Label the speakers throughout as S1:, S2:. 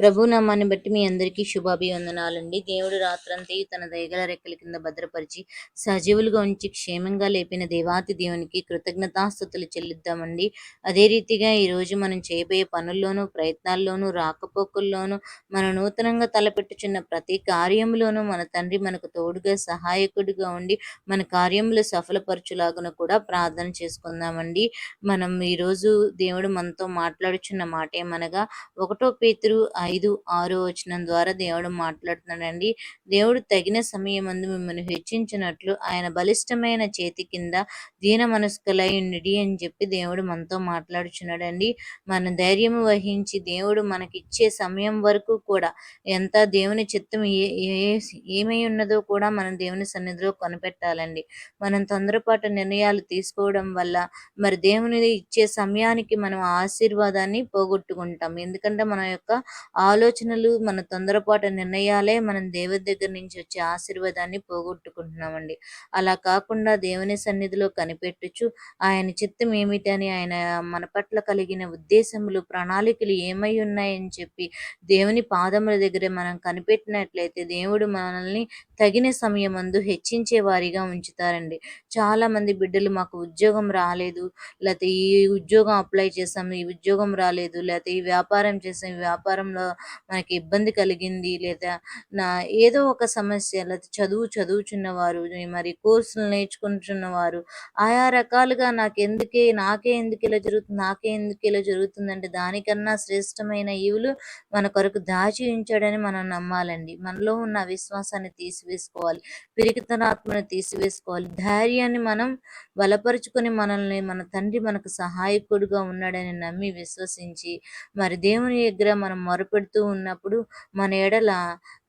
S1: ప్రభు నామాన్ని బట్టి మీ అందరికీ శుభాభివందనాలండి. దేవుడు రాత్రంతా తన దయగల రెక్కల కింద భద్రపరిచి సజీవులుగా ఉంచి క్షేమంగా లేపిన దేవాతి దేవునికి కృతజ్ఞతాస్థుతులు చెల్లిద్దామండి. అదే రీతిగా ఈరోజు మనం చేయబోయే పనుల్లోనూ ప్రయత్నాల్లోనూ రాకపోకల్లోనూ మన నూతనంగా తలపెట్టుచున్న ప్రతి కార్యంలోనూ మన తండ్రి మనకు తోడుగా సహాయకుడిగా ఉండి మన కార్యములు సఫలపరచులాగున కూడా ప్రార్థన చేసుకుందామండి. మనం ఈరోజు దేవుడు మనతో మాట్లాడుచున్న మాట ఏమనగా ఒకటో పేతురు ఐదు ఆరు వచనం ద్వారా దేవుడు మాట్లాడుతున్నాడండి. దేవుడు తగిన సమయం అందు మిమ్మల్ని హెచ్చించినట్లు ఆయన బలిష్టమైన చేతి కింద దీన మనస్కులై ఉండి అని చెప్పి దేవుడు మనతో మాట్లాడుచున్నాడండి. మన ధైర్యం వహించి దేవుడు మనకిచ్చే సమయం వరకు కూడా ఎంత దేవుని చిత్తం ఏ ఏమై ఉన్నదో కూడా మనం దేవుని సన్నిధిలో కొనిపెట్టాలండి. మనం తొందరపాటు నిర్ణయాలు తీసుకోవడం వల్ల మరి దేవుని ఇచ్చే సమయానికి మనం ఆశీర్వాదాన్ని పోగొట్టుకుంటాం. ఎందుకంటే మన యొక్క ఆలోచనలు మన తొందరపాటు నిర్ణయాలే మనం దేవుడి దగ్గర నుంచి వచ్చే ఆశీర్వాదాన్ని పోగొట్టుకుంటున్నామండి. అలా కాకుండా దేవుని సన్నిధిలో కనిపెట్టుచు ఆయన చిత్తం ఏమిటని ఆయన మన పట్ల కలిగిన ఉద్దేశములు ప్రణాళికలు ఏమై ఉన్నాయని చెప్పి దేవుని పాదముల దగ్గర మనం కనిపెట్టినట్లయితే దేవుడు మనల్ని తగిన సమయం అందు హెచ్చించే వారిగా ఉంచుతారండి. చాలా మంది బిడ్డలు మాకు ఉద్యోగం రాలేదు లేకపోతే ఈ ఉద్యోగం అప్లై చేసాం ఈ ఉద్యోగం రాలేదు లేకపోతే ఈ వ్యాపారం చేసాం ఈ వ్యాపారంలో మనకి ఇబ్బంది కలిగింది లేదా నా ఏదో ఒక సమస్య లేకపోతే చదువు చదువుచున్నవారు మరి కోర్సులు నేర్చుకుంటున్నవారు ఆయా రకాలుగా నాకు ఎందుకే నాకే ఎందుకు ఇలా జరుగుతుంది నాకే ఎందుకు ఇలా జరుగుతుందంటే దానికన్నా శ్రేష్టమైన ఈవులు మన కొరకు దాచి ఉంచాడని మనం నమ్మాలండి. మనలో ఉన్న విశ్వాసాన్ని తీసివేసుకోవాలి. పిరికితనాత్మను తీసివేసుకోవాలి. ధైర్యాన్ని మనం బలపరుచుకొని మనల్ని మన తండ్రి మనకు సహాయకుడుగా ఉన్నాడని నమ్మి విశ్వసించి మరి దేవుని దగ్గర మనం మొరపెడుతూ ఉన్నప్పుడు మన ఎడల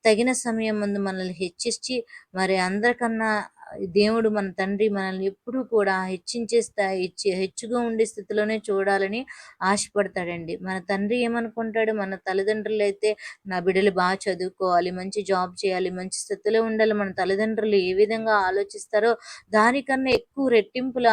S1: తగిన సమయం ముందు మనల్ని హెచ్చించి మరి అందరికన్నా దేవుడు మన తండ్రి మనల్ని ఎప్పుడూ కూడా హెచ్చించే స్థాయి హెచ్చుగా ఉండే స్థితిలోనే చూడాలని ఆశపడతాడండి. మన తండ్రి ఏమనుకుంటాడు? మన తల్లిదండ్రులు అయితే నా బిడ్డలు బాగా చదువుకోవాలి మంచి జాబ్ చేయాలి మంచి స్థితిలో ఉండాలి మన తల్లిదండ్రులు ఏ విధంగా ఆలోచిస్తారో దానికన్నా ఎక్కువ రెట్టింపుల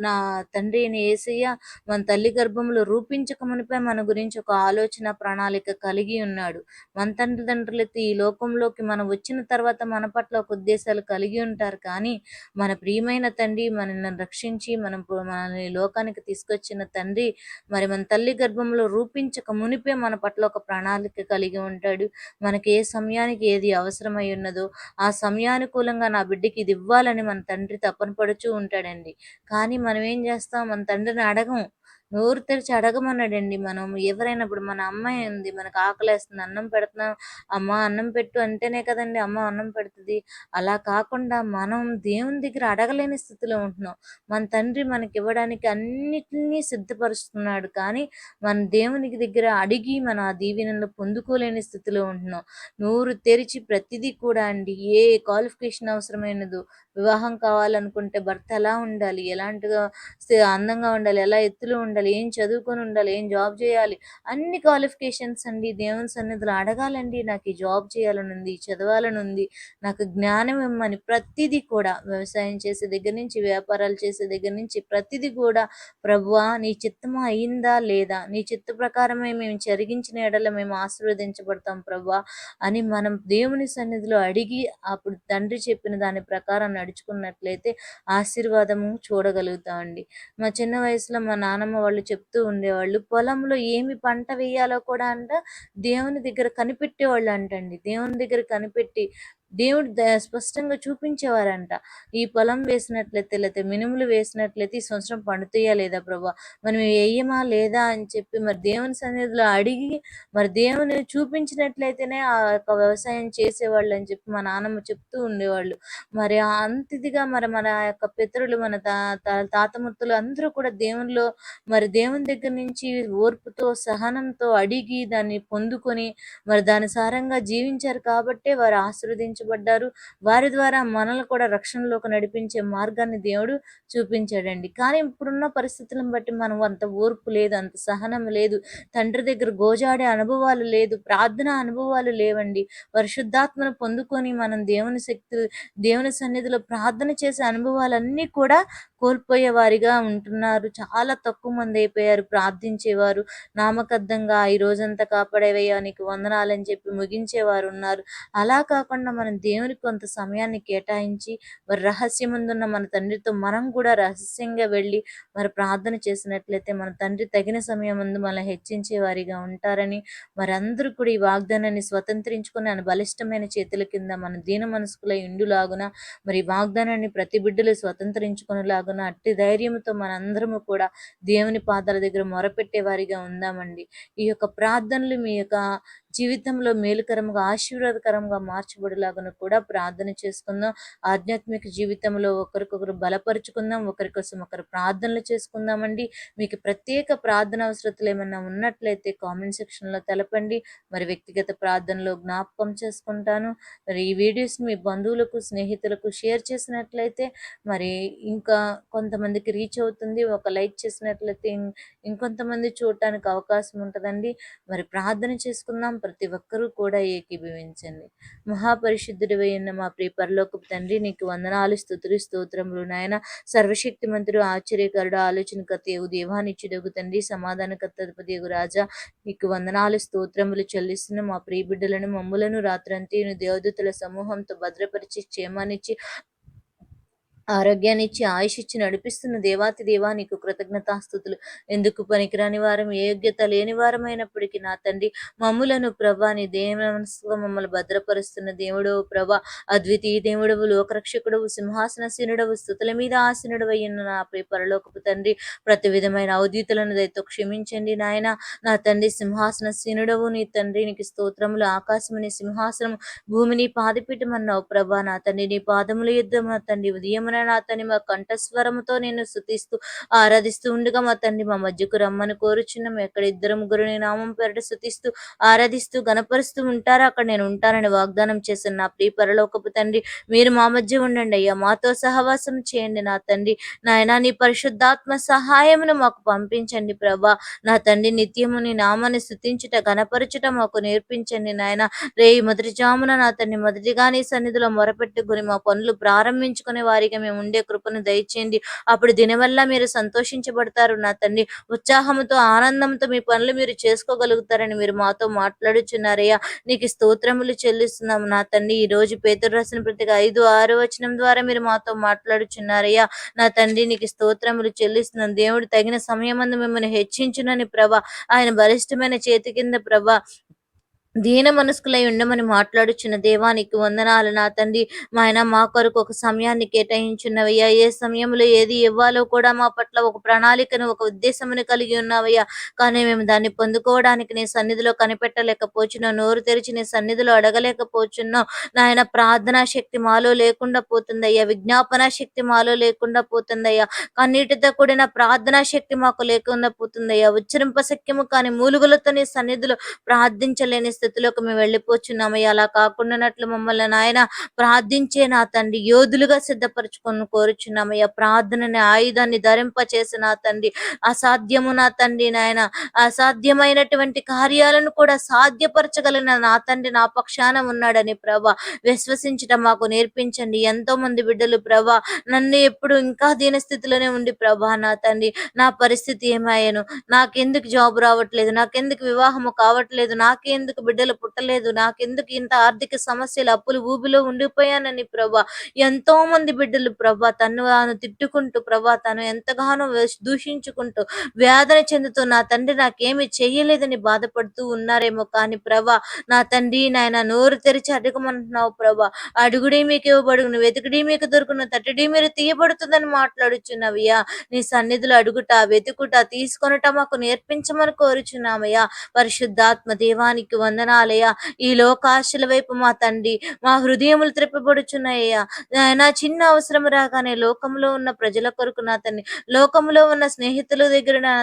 S1: నా తండ్రి అయిన ఏసయ్య మన తల్లి గర్భంలో రూపించక మునిపై మన గురించి ఒక ఆలోచన ప్రణాళిక కలిగి ఉన్నాడు. మన తల్లిదండ్రులైతే ఈ లోకంలోకి మనం వచ్చిన తర్వాత మన పట్ల ఒక ఉద్దేశాలు కలిగి ఉంటారు కానీ కానీ మన ప్రియమైన తండ్రి మనల్ని రక్షించి మనం మనల్ని లోకానికి తీసుకొచ్చిన తండ్రి మరి మన తల్లి గర్భంలో రూపించక మునిపే మన పట్ల ఒక ప్రణాళిక కలిగి ఉంటాడు. మనకి ఏ సమయానికి ఏది అవసరమై ఉన్నదో ఆ సమయానుకూలంగా నా బిడ్డకి ఇది ఇవ్వాలని మన తండ్రి తప్పన పడుచూ ఉంటాడండి. కానీ మనం ఏం చేస్తాం? మన తండ్రిని అడగం. నోరు తెరిచి అడగమన్నాడండి మనం. ఎవరైనా ఇప్పుడు మన అమ్మాయి ఉంది మనకు ఆకలేస్తుంది అన్నం పెడుతున్నాం అమ్మ అన్నం పెట్టు అంటేనే కదండి అమ్మ అన్నం పెడుతుంది. అలా కాకుండా మనం దేవుని దగ్గర అడగలేని స్థితిలో ఉంటున్నాం. మన తండ్రి మనకి ఇవ్వడానికి అన్నిటినీ సిద్ధపరుస్తున్నాడు. కానీ మన దేవునికి దగ్గర అడిగి మన ఆ దీవెనలు పొందుకోలేని స్థితిలో ఉంటున్నాం. నోరు తెరిచి ప్రతిదీ కూడా అండి ఏ క్వాలిఫికేషన్ అవసరమైనదో వివాహం కావాలనుకుంటే భర్త ఎలా ఉండాలి? ఎలాంటిగా అందంగా ఉండాలి? ఎలా ఎత్తులో ఉండాలి? ఏం చదువుకొని ఉండాలి? ఏం జాబ్ చేయాలి? అన్ని క్వాలిఫికేషన్స్ అండి దేవుని సన్నిధిలో అడగాలండి. నాకు ఈ జాబ్ చేయాలని ఉంది చదవాలని ఉంది నాకు జ్ఞానం ఇమ్మని ప్రతిదీ కూడా వ్యవసాయం చేసే దగ్గర నుంచి వ్యాపారాలు చేసే దగ్గర నుంచి ప్రతిదీ కూడా ప్రభువా నీ చిత్తము అయిందా లేదా? నీ చిత్త ప్రకారమే మేము జరిగించిన ఎడల మేము ఆశీర్వదించబడతాం ప్రభా అని మనం దేవుని సన్నిధిలో అడిగి అప్పుడు తండ్రి చెప్పిన దాని ప్రకారం నడుచుకున్నట్లయితే ఆశీర్వాదము చూడగలుగుతామండి మా చిన్న వయసులో మా నానమ్మ వాళ్ళు చెప్తూ ఉండేవాళ్ళు పొలంలో ఏమి పంట వేయాలో కూడా అంట దేవుని దగ్గర కనిపెట్టేవాళ్ళు అంటండి. దేవుని దగ్గర కనిపెట్టి దేవుడు స్పష్టంగా చూపించేవారంట. ఈ పొలం వేసినట్లయితే లేకపోతే మినుములు వేసినట్లయితే ఈ సంవత్సరం పండుతాయా లేదా ప్రభా? మనం వేయమా లేదా అని చెప్పి మరి దేవుని సన్నిధిలో అడిగి మరి దేవుని చూపించినట్లయితేనే ఆ యొక్క వ్యవసాయం చేసేవాళ్ళు అని చెప్పి మా నాన్నమ్మ చెప్తూ ఉండేవాళ్ళు. మరి అంతిదిగా మరి మన యొక్క పితరులు మన తాతముత్తులు అందరూ కూడా దేవునిలో మరి దేవుని దగ్గర నుంచి ఓర్పుతో సహనంతో అడిగి దాన్ని పొందుకొని మరి దాని సారంగా జీవించారు కాబట్టే వారు ఆశీర్వదించ రక్షించబడ్డారు వారి ద్వారా మనల్ని కూడా రక్షణలోకి నడిపించే మార్గాన్ని దేవుడు చూపించాడండి. కానీ ఇప్పుడున్న పరిస్థితులను బట్టి మనం అంత ఓర్పు లేదు అంత సహనం లేదు. తండ్రి దగ్గర గోజాడే అనుభవాలు లేదు ప్రార్థన అనుభవాలు లేవండి. పరిశుద్ధాత్మను పొందుకొని మనం దేవుని శక్తి దేవుని సన్నిధిలో ప్రార్థన చేసే అనుభవాలన్నీ కూడా కోల్పోయే వారిగా ఉంటున్నారు. చాలా తక్కువ మంది అయిపోయారు ప్రార్థించేవారు. నామకద్దంగా ఈ రోజంతా కాపాడేవయ్యా నీకు వందనాలని చెప్పి ముగించేవారు ఉన్నారు. అలా కాకుండా మనం దేవునికి కొంత సమయాన్ని కేటాయించి మరి రహస్యముందున్న మన తండ్రితో మనం కూడా రహస్యంగా వెళ్ళి మరి ప్రార్థన చేసినట్లయితే మన తండ్రి తగిన సమయం ముందు మనల్ని హెచ్చించే వారిగా ఉంటారని మరి అందరూ కూడా ఈ వాగ్దానాన్ని స్వతంత్రించుకుని ఆయన బలిష్టమైన చేతుల కింద మన దీన మనసుకుల ఇండులాగున మరి వాగ్దానాన్ని ప్రతి బిడ్డలు స్వతంత్రించుకునేలాగున అట్టి ధైర్యంతో మనందరము కూడా దేవుని పాదాల దగ్గర మొరపెట్టే వారిగా ఉందామండి. ఈ యొక్క ప్రార్థనలు మీ యొక్క జీవితంలో మేలుకరంగా ఆశీర్వాదకరంగా మార్చబడిలాగను కూడా ప్రార్థన చేసుకుందాం. ఆధ్యాత్మిక జీవితంలో ఒకరికొకరు బలపరుచుకుందాం ఒకరి కోసం ఒకరు ప్రార్థనలు చేసుకుందామండి. మీకు ప్రత్యేక ప్రార్థన అవసరతలు ఏమైనా ఉన్నట్లయితే కామెంట్ సెక్షన్లో తెలపండి. మరి వ్యక్తిగత ప్రార్థనలో జ్ఞాపకం చేసుకుంటాను. మరి ఈ వీడియోస్ మీ బంధువులకు స్నేహితులకు షేర్ చేసినట్లయితే మరి ఇంకా కొంతమందికి రీచ్ అవుతుంది. ఒక లైక్ చేసినట్లయితే ఇంకొంతమంది చూడటానికి అవకాశం ఉంటుందండి. మరి ప్రార్థన చేసుకుందాం. ప్రతి ఒక్కరూ కూడా ఏకీభవించండి. మహాపరిశుద్ధుడు ఉన్న మా ప్రియ పరలోకపు తండ్రి నీకు వందనాలు స్థుతులు స్తోత్రములు నాయన. సర్వశక్తి మంత్రుడు ఆశ్చర్యకరుడు ఆలోచనకర్తయగు దేవానిచ్చుడగు తండ్రి సమాధానకర్తపదియగు రాజా. నీకు వందనాలు స్తోత్రములు చెల్లిస్తున్న మా ప్రియ బిడ్డలను మమ్ములను రాత్రంతీను దేవదూతల సమూహంతో భద్రపరిచి క్షేమానిచ్చి ఆరోగ్యాన్ని ఇచ్చి ఆయుష్ ఇచ్చి నడిపిస్తున్న దేవాతి దేవా నీకు కృతజ్ఞతాస్థుతులు. ఎందుకు పనికిరాని వారం ఏ యోగ్యత లేని వారమైనప్పటికీ నా తండ్రి మమ్ములను ప్రభా నీ దేవనస్గా మమ్మల్ని భద్రపరుస్తున్న దేవుడు ప్రభా అద్వితీయ దేవుడవు లోకరక్షకుడవు సింహాసనసీనుడవు స్థుతుల మీద ఆసనుడు నా ప్రియ పరలోకపు తండ్రి ప్రతి విధమైన అవధీతులను దయతో క్షమించండి నాయన. నా తండ్రి సింహాసనసీనుడవు నీ తండ్రి నీకు స్తోత్రములు ఆకాశముని సింహాసనం భూమిని పాదపీఠమన్నావు ప్రభా. నా తండ్రి నీ పాదముల యుద్ధం నా తండ్రి ఉదయం కావున నా తండ్రి మా కంఠస్వరముతో నేను శుతిస్తూ ఆరాధిస్తూ ఉండగా మా తండ్రి మా మధ్యకు రమ్మని కోరుచున్నాం ఎక్కడ ఇద్దరు ముగ్గురు నీ నామం పేరట శుతిస్తూ ఆరాధిస్తూ గణపరుస్తూ ఉంటారో అక్కడ నేను ఉంటానని వాగ్దానం చేశాను నా ప్రియ పరలోకపు తండ్రి మీరు మా మధ్య ఉండండి అయ్యా మాతో సహవాసం చేయండి నా తండ్రి. నాయన నీ పరిశుద్ధాత్మ సహాయమును మాకు పంపించండి ప్రభా. నా తండ్రి నిత్యము నీ నామాన్ని స్థుతించుట గనపరచుట మాకు నేర్పించండి నాయన. రే మొదటి జామున నా తండ్రి మొదటిగా నీ సన్నిధిలో మొరపెట్టుకుని మా పనులు ప్రారంభించుకునే వారిగా మేము ఉండే కృపను దయచేయండి. అప్పుడు దీనివల్ల మీరు సంతోషించబడతారు నా తండ్రి ఉత్సాహంతో ఆనందంతో మీ పనులు మీరు చేసుకోగలుగుతారని మీరు మాతో మాట్లాడుచున్నారయ్యా. నీకు స్తోత్రములు చెల్లిస్తున్నాము నా తండ్రి ఈ రోజు పేతురు రాసిన ప్రతి ఐదు ఆరు వచనం ద్వారా మీరు మాతో మాట్లాడుచున్నారయ్యా. నా తండ్రి నీకు స్తోత్రములు చెల్లిస్తున్నాం. దేవుడు తగిన సమయం మిమ్మల్ని హెచ్చించునని ప్రభ. ఆయన బలిష్టమైన చేతి కింద ప్రభ దీన మనస్కులై ఉండమని మాట్లాడుచున్న దేవానికి వందనాలు. నా తండ్రి మా ఆయన మా కొరకు ఒక సమయాన్ని కేటాయించున్నవయ్యా. ఏ సమయంలో ఏది ఇవ్వాలో కూడా మా పట్ల ఒక ప్రణాళికను ఒక ఉద్దేశమును కలిగి ఉన్నావయ్యా. కానీ మేము దాన్ని పొందుకోవడానికి నీ సన్నిధిలో కనిపెట్టలేకపోచున్నాం. నోరు తెరిచి నీ సన్నిధిలో అడగలేకపోచున్నాం. నాయన ప్రార్థనా శక్తి మాలో లేకుండా పోతుందయ్యా. విజ్ఞాపన శక్తి మాలో లేకుండా పోతుందయ్యా. కన్నీటితో కూడిన ప్రార్థనా శక్తి మాకు లేకుండా పోతుందయ్యా. ఉచ్చరింప శక్యము కానీ మూలుగులతో నీ సన్నిధిలో ప్రార్థించలేని స్థితిలోకి మేము వెళ్ళిపోచున్నామయ్యా. అలా కాకుండానట్లు మమ్మల్ని నాయన ప్రార్థించే నా తండ్రి యోధులుగా సిద్ధపరచుకొని కోరుచున్నామయ్యా. ప్రార్థనని ఆయుధాన్ని ధరింప చేసిన నా తండ్రి అసాధ్యము నా తండ్రి నాయన. అసాధ్యమైనటువంటి కార్యాలను కూడా సాధ్యపరచగలిగిన నా తండ్రి నా పక్షాన ఉన్నాడని ప్రభా విశ్వసించటం మాకు నేర్పించండి. ఎంతో మంది బిడ్డలు ప్రభా నన్ను ఎప్పుడు ఇంకా దీన స్థితిలోనే ఉండి ప్రభా నా తండ్రి నా పరిస్థితి ఏమాయను? నాకెందుకు జాబ్ రావట్లేదు? నాకెందుకు వివాహము కావట్లేదు? నాకెందుకు బిడ్డలు పుట్టలేదు. నాకెందుకు ఇంత ఆర్థిక సమస్యలు? అప్పులు ఊబిలో ఉండిపోయానని ప్రభా. ఎంతో మంది బిడ్డలు ప్రభా తను తాను తిట్టుకుంటూ ప్రభా తను ఎంతగానో దూషించుకుంటూ వేదన చెందుతూ నా తండ్రి నాకేమి చెయ్యలేదని బాధపడుతూ ఉన్నారేమో కానీ ప్రభా నా తండ్రి నాయన నోరు తెరిచి అడగమంటున్నావు ప్రభా. అడుగుడి మీకు ఇవ్వబడుగును వెతుకుడి మీకు దొరుకును తట్టడి మీరు తీయబడుతుందని మాట్లాడుచున్నవయ్యా. నీ సన్నిధులు అడుగుట వెతుకుట తీసుకొనట మాకు నేర్పించమని కోరుచున్నామయ్యా. పరిశుద్ధాత్మ దేవానికి వంద వందనాలయ్యా. ఈ లోకాశల వైపు మా తండ్రి మా హృదయములు త్రిప్పబడుచున్నాయ్యా నా చిన్న అవసరం రాగానే లోకంలో ఉన్న ప్రజల కొరకు నా తండ్రి లోకంలో ఉన్న స్నేహితుల దగ్గర నా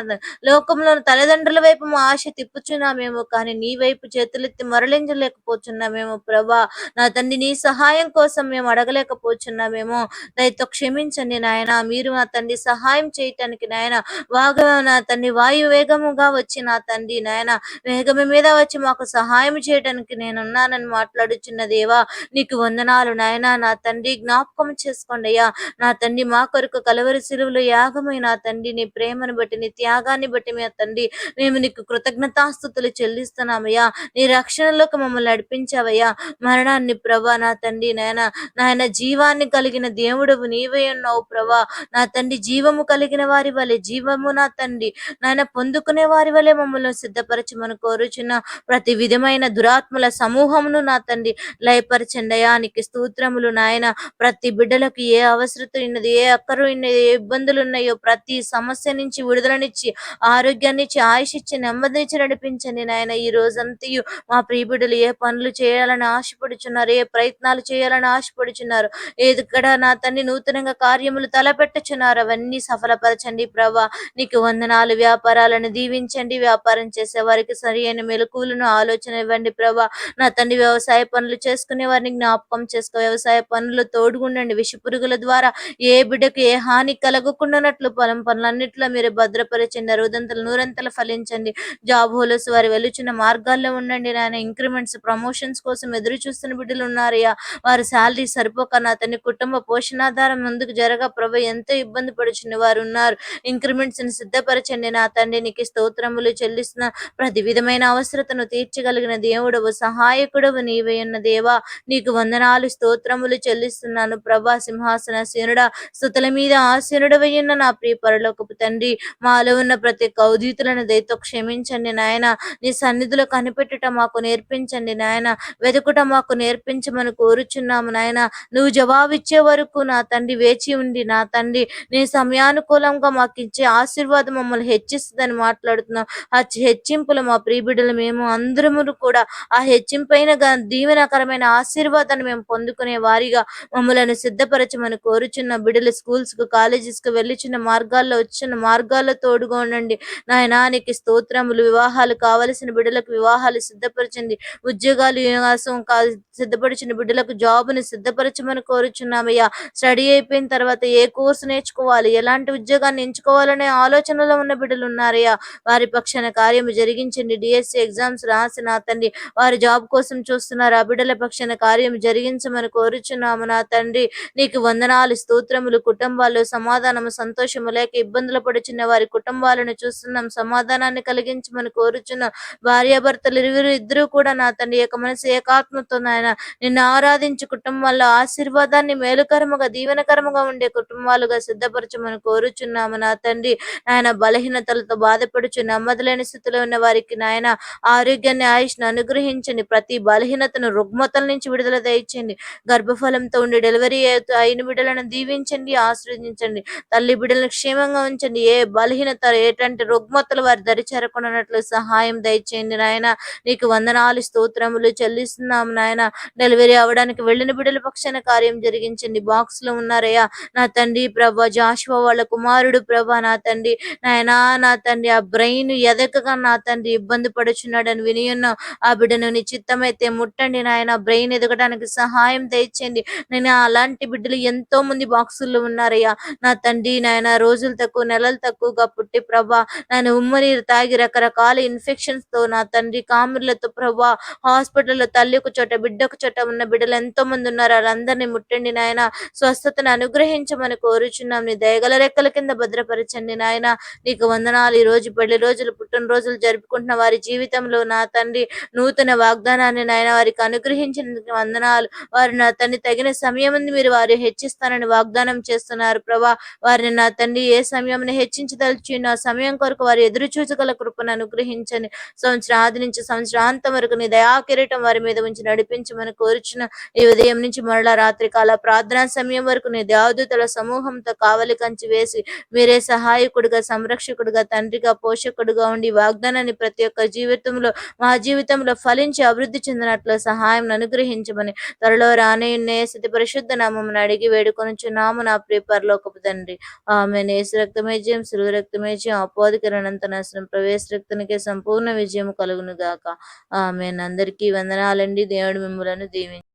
S1: లోకంలో ఉన్న తల్లిదండ్రుల వైపు మా ఆశ తిప్పుచున్నామేమో కానీ నీ వైపు చేతులెత్తి మరలించలేకపోతున్నామేమో ప్రభా. నా తండ్రి నీ సహాయం కోసం మేము అడగలేకపోతున్నామేమో దయతో క్షమించండి నాయన. మీరు నా తండ్రి సహాయం చేయటానికి నాయన వాగ నా తండ్రి వాయు వేగముగా వచ్చి నా తండ్రి నాయన వేగము మీద వచ్చి మాకు సహాయం సహాయం చేయడానికి నేనున్నానని మాట్లాడుచున్న దేవా నీకు వందనాలు నాయన. నా తండ్రి జ్ఞాపకం చేసుకోండి అయ్యా. నా తండ్రి మా కొరకు కలవరి సిలువలో యాగమై నా తండ్రి నీ ప్రేమను బట్టి నీ త్యాగాన్ని బట్టి మీ తండ్రి మేము నీకు కృతజ్ఞతాస్థుతులు చెల్లిస్తున్నామయ్యా. నీ రక్షణలోకి మమ్మల్ని నడిపించావయ్యా. మరణాన్ని ప్రభా నా తండ్రి నాయన నాయన జీవాన్ని కలిగిన దేవుడవు నీవే ఉన్నావు ప్రభా. నా తండ్రి జీవము కలిగిన వారి వలె జీవము నా తండ్రి. నాయన పొందుకునే వారి వలె మమ్మల్ని సిద్ధపరచమని కోరుచున్న ప్రతి విధం విధమైన దురాత్మల సమూహమును నా తండ్రి లయపరచండయానికి స్తోత్రములు నాయన. ప్రతి బిడ్డలకు ఏ అవసరత ఉన్నది ఏ అక్కరు ఉన్నది ఏ ఇబ్బందులు ఉన్నాయో ప్రతి సమస్య నుంచి విడుదలనిచ్చి ఆరోగ్యాన్ని ఇచ్చి ఆయుష్ ఇచ్చి నెమ్మదించి నడిపించండి నాయన. ఈ రోజంతయు మా ప్రియబిడ్డలు ఏ పనులు చేయాలని ఆశపడుచున్నారు ఏ ప్రయత్నాలు చేయాలని ఆశపడుచున్నారు ఏదిక్కడ నా తండ్రి నూతనంగా కార్యములు తలపెట్టుచున్నారు అవన్నీ సఫలపరచండి ప్రభా. నీకు వందనాలు వ్యాపారాలను దీవించండి వ్యాపారం చేసే వారికి సరి అయిన మెలకువలను ఆలోచన ఇవ్వండి ప్రభా. నా తండ్రి వ్యవసాయ పనులు చేసుకునే వారిని జ్ఞాపకం చేసుకో. వ్యవసాయ పనులు తోడుగుండండి. విష పురుగుల ద్వారా ఏ బిడ్డకు ఏ హాని కలగకుండానట్లు పొలం పనులన్నిట్లో మీరు భద్రపరచండి. అరుదంతలు నూరంతలు ఫలించండి. జాబ్ హోలర్స్ వారు వెలుచున్న మార్గాల్లో ఉండండి నాయన. ఇంక్రిమెంట్స్ ప్రమోషన్స్ కోసం ఎదురు చూస్తున్న బిడ్డలు ఉన్నారయ్యా. వారి శాలరీ సరిపోక నా తన కుటుంబ పోషణాధారం ముందుకు జరగ ప్రభు. ఎంతో ఇబ్బంది పడుచున్న వారు ఉన్నారు. ఇంక్రిమెంట్స్ని సిద్ధపరచండి నా తండ్రి. నీకు స్తోత్రములు చెల్లిస్తున్న ప్రతి విధమైన అవసరతను కలిగిన దేవుడవు సహాయకుడవు నీవే ఉన్న దేవా నీకు వందనాలు స్తోత్రములు చెల్లిస్తున్నాను. ప్రభా సింహాసన సేనుడా స్థుతుల మీద ఆసీనుడవయ్యున్న నా ప్రియ పరలోకపు తండ్రి మాలో ఉన్న ప్రతి కౌదీతులను దయతో క్షమించండి నాయన. నీ సన్నిధిలో కనిపెట్టుట మాకు నేర్పించండి నాయన. వెతుకుట మాకు నేర్పించమని కోరుచున్నాము నాయన. నువ్వు జవాబిచ్చే వరకు నా తండ్రి వేచి ఉండి నా తండ్రి నీ సమయానుకూలంగా మాకు ఇచ్చే ఆశీర్వాదం మమ్మల్ని హెచ్చిస్తుందని మాట్లాడుతున్నాం. ఆ హెచ్చింపులు మా ప్రియబిడ్డలు మేము అందరము కూడా ఆ హెచ్చింపైన దీవెనకరమైన ఆశీర్వాదాన్ని మేము పొందుకునే వారిగా మమ్మలను సిద్ధపరచమని కోరుచున్న బిడ్డలు స్కూల్స్కు కాలేజెస్కు వెళ్ళిచున్న మార్గాల్లో వచ్చిన మార్గాల్లో తోడుగా ఉండండి. నీకు స్తోత్రములు వివాహాలు కావలసిన బిడ్డలకు వివాహాలు సిద్ధపరచండి ఉద్యోగాలు సిద్ధపరిచిన బిడ్డలకు జాబుని సిద్ధపరచమని కోరుచున్నామయ్యా. స్టడీ అయిపోయిన తర్వాత ఏ కోర్సు నేర్చుకోవాలి? ఎలాంటి ఉద్యోగాన్ని ఎంచుకోవాలనే ఆలోచనలో ఉన్న బిడ్డలు ఉన్నారయ్యా. వారి పక్షాన కార్యము జరిగించండి. డిఎస్సి ఎగ్జామ్స్ రాసిన నా తండ్రి వారి జాబ్ కోసం చూస్తున్నారు. ఆ బిడ్డల పక్షాన కార్యం జరిగించమని కోరుచున్నాము నా తండ్రి నీకు వందనాలు స్తోత్రములు కుటుంబాల్లో సమాధానము సంతోషము లేక ఇబ్బందులు పడుచున్న వారి కుటుంబాలను చూస్తున్నాం. సమాధానాన్ని కలిగించమని కోరుచున్నాం. భార్యాభర్తలు ఇరువురు ఇద్దరు కూడా నా తండ్రి ఏక మనసు ఏకాత్మతో నాయన నిన్ను ఆరాధించి కుటుంబాల్లో ఆశీర్వాదాన్ని మేలుకరముగా దీవెనకరముగా ఉండే కుటుంబాలుగా సిద్ధపరచమని కోరుచున్నాము నా తండ్రి నాయన బలహీనతలతో బాధపడుచు నమ్మదలేని స్థితిలో ఉన్న వారికి నాయన ఆరోగ్యాన్ని ఆయుష్ను అనుగ్రహించండి. ప్రతి బలహీనతను రుగ్మతల నుంచి విడుదల దయచండి గర్భఫలంతో ఉండి డెలివరీ అయిన బిడ్డలను దీవించండి ఆశ్రయించండి. తల్లి బిడ్డలను క్షేమంగా ఉంచండి. ఏ బలహీనత ఎటువంటి రుగ్మతలు వారి దరి చేరకున్నట్లు సహాయం దయచేయండి. నాయన నీకు వందనాలు స్తోత్రములు చెల్లిస్తున్నాము నాయన. డెలివరీ అవ్వడానికి వెళ్ళిన బిడ్డల పక్షాన కార్యం జరిగించండి. బాక్స్లో ఉన్నారయ్యా. నా తండ్రి ప్రభా జాషువా వాళ్ళ కుమారుడు ప్రభా నా తండ్రి. నాయనా నా తండ్రి ఆ బ్రెయిన్ ఎదకగా నా తండ్రి ఇబ్బంది పడుచున్నాడని విని ఆ బిడ్డను నీ చిత్తమైతే ముట్టండి నాయన. బ్రెయిన్ ఎదగడానికి సహాయం తెచ్చండి నేను అలాంటి బిడ్డలు ఎంతో మంది బాక్సుల్లో ఉన్నారయ్యా. నా తండ్రి నాయన రోజులు తక్కువ నెలలు తక్కువగా పుట్టి ప్రభా నాయన ఉమ్మనీరు తాగి రకరకాల ఇన్ఫెక్షన్స్తో నా తండ్రి కామెర్లతో ప్రభా హాస్పిటల్లో తల్లి ఒక చోట బిడ్డ ఒక చోట ఉన్న బిడ్డలు ఎంతో మంది ఉన్నారు. వాళ్ళందరినీ ముట్టండి నాయన. స్వస్థతను అనుగ్రహించమని కోరుచున్నాం. నీ దయగల రెక్కల కింద భద్రపరచండి నాయన. నీకు వందనాలు. ఈ రోజు పెళ్ళి రోజులు పుట్టినరోజులు జరుపుకుంటున్న వారి జీవితంలో నా తండ్రి నూతన వాగ్దానాన్ని నాయన వారికి అనుగ్రహించినందుకు వందనాలు. వారు నా తండ్రి తగిన సమయం మీరు వారు హెచ్చిస్తానని వాగ్దానం చేస్తున్నారు ప్రభా. వారిని నా తండ్రి ఏ సమయం హెచ్చించదలిచి నా సమయం కొరకు వారు ఎదురు చూచగల కృపను అనుగ్రహించని సంవత్సరం ఆది నుంచి సంవత్సరాంతం వరకు నీ దయా కిరీటం వారి మీద ఉంచి నడిపించమని కోరుచున్న ఈ ఉదయం నుంచి మరలా రాత్రి కాల ప్రార్థనా సమయం వరకు నీ దేవదూతల సమూహంతో కావలి కంచి వేసి మీరే సహాయకుడిగా సంరక్షకుడిగా తండ్రిగా పోషకుడిగా ఉండి వాగ్దానాన్ని ప్రతి ఒక్క జీవితంలో మా జీవితంలో ఫలించి అభివృద్ధి చెందినట్లు సహాయం అనుగ్రహించమని త్వరలో రానే స్థితి పరిశుద్ధ నామం అడిగి వేడుకొనుచున్నాము నా ప్రియ పరలోకపు తండ్రి. ఆమె నేసు రక్తమే జయం సులువు రక్తమే జయం అపోధికరణంత నాశనం ప్రవేశ రక్తనికే సంపూర్ణ విజయం కలుగును గాక ఆమె అందరికీ వందనాలండి. దేవుడు మిమ్మలను దీవించి